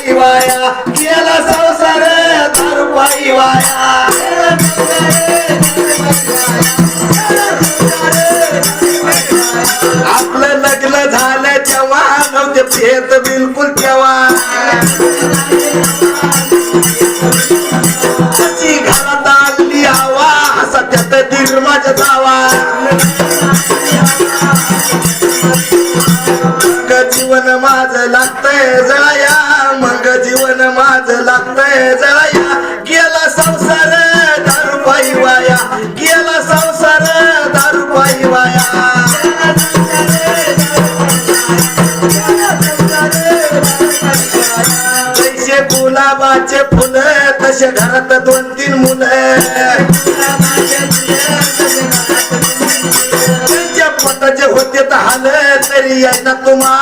पायी वाया. गेला संसार दारू पायी वाया आपलं लग्न झालं तेव्हा नव्हते फेत बिलकुल तेव्हा. कशी घरात आणली हवा माझ्या जावा जीवन माझं लागतंय जळाया. आज लागतंय गेला संसार दारू पायी वाया. गेला संसार दारू पायी वाया. जैसे गुलाबाचे फुलं तसे घरात दोन तीन मुलं पटाचे होते तर हाल तरी यांना तुम्हा